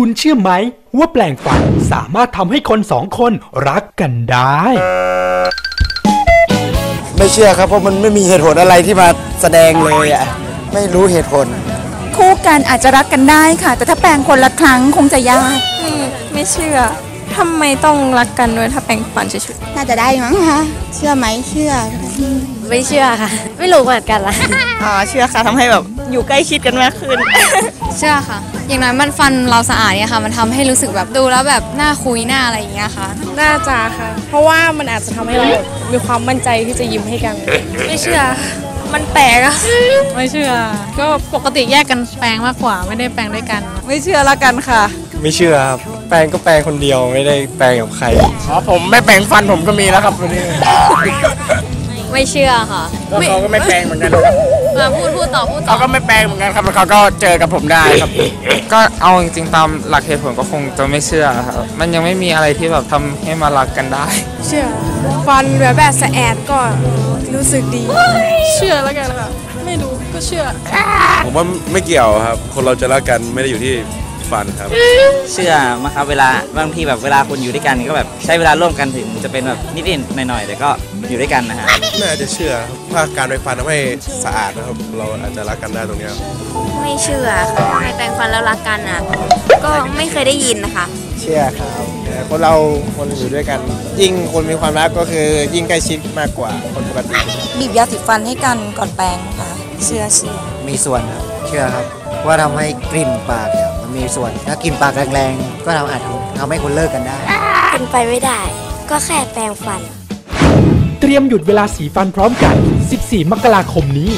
คุณเชื่อไหม ว่าแปลงฟันสามารถทำให้คนสองคนรักกันได้ ไม่เชื่อครับเพราะมันไม่มีเหตุผลอะไรที่มาแสดงเลยอะไม่รู้เหตุผล คู่กันอาจจะรักกันได้ค่ะ แต่ถ้าแปลงคนละครั้งคงจะยากไม่เชื่อทำไมต้องรักกันด้วยถ้าแปลงฟันเฉยน่าจะได้มั้งคะเชื่อไหมเชื่อไม่เชื่อค่ะ ไม่รู้เหมือนกันละ อ่าเชื่อค่ะทำให้แบบอยู่ใกล้ชิดกันมากขึ้น เชื่อค่ะ อย่างน้อยมันฟันเราสะอาดเนี่ยค่ะ มันทำให้รู้สึกแบบดูแล้วแบบหน้าคุยหน้าอะไรอย่างเงี้ยค่ะ น่าจะค่ะ เพราะว่ามันอาจจะทำให้เรามีความมั่นใจที่จะยิ้มให้กัน ไม่เชื่อ มันแปลกอะไม่เชื่อ ก็ปกติแยกกันแปลงมากกว่าไม่ได้แปลงด้วยกัน ไม่เชื่อละกันค่ะ ไม่เชื่อครับ แปลงก็แปลงคนเดียวไม่ได้แปลงกับใคร อ๋อผมไม่แปลงฟันผมก็มีแล้วครับวันนี้ ไม่เชื่อค่ะก็เขาก็ไม่แปลงเหมือนกันครับมาพูดพูดต่อพูดต่เขาอก็ไม่แปลงเหมือนกันครับแล้วเขาก็เจอกับผมได้ครับ ก็เอาจริงๆตามหลักเหตุผลก็คงจะไม่เชื่อครับมันยังไม่มีอะไรที่แบบทำให้มารักกันได้ เชื่อฟันแบบแบบสะแอดก็รู้สึกดี เชื่อแล้วกันค่ะไม่รู้ก็เชื่อ ผมว่าไม่เกี่ยวครับ คนเราจะรักกันไม่ได้อยู่ที่ ฟันครับ เชื่อมาครับเวลาบางทีแบบเวลาคนอยู่ด้วยกันก็แบบใช้เวลาร่วมกันถึงจะเป็นแบบนิดๆหน่อยๆแต่ก็อยู่ด้วยกันนะฮะน่าจะเชื่อครับถ้าการไปฟันทำให้สะอาดนะครับ เราอาจจะรักกันได้ตรงเนี้ยครับไม่เชื่อค่ะทำไมแปลงฟันแล้วรักกันอะ ก็ไม่เคยได้ยินนะคะ เชื่อครับแต่คนเราคนอยู่ด้วยกัน ยิ่งคนมีความรักก็คือยิ่งใกล้ชิดมากกว่าคนปกติ บีบยาสีฟันให้กันก่อนแปลงค่ะ เชื่อเชื่อ มีส่วนครับ เชื่อครับ ว่าทำให้กลิ่นปากเนี่ย มันมีส่วน ถ้ากลิ่นปากแรงๆ ก็ทำอาจทำให้คนเลิกกันได้ เป็นไปไม่ได้ ก็แค่แปลงฟัน เตรียมหยุดเวลาสีฟันพร้อมกัน 14 มกราคมนี้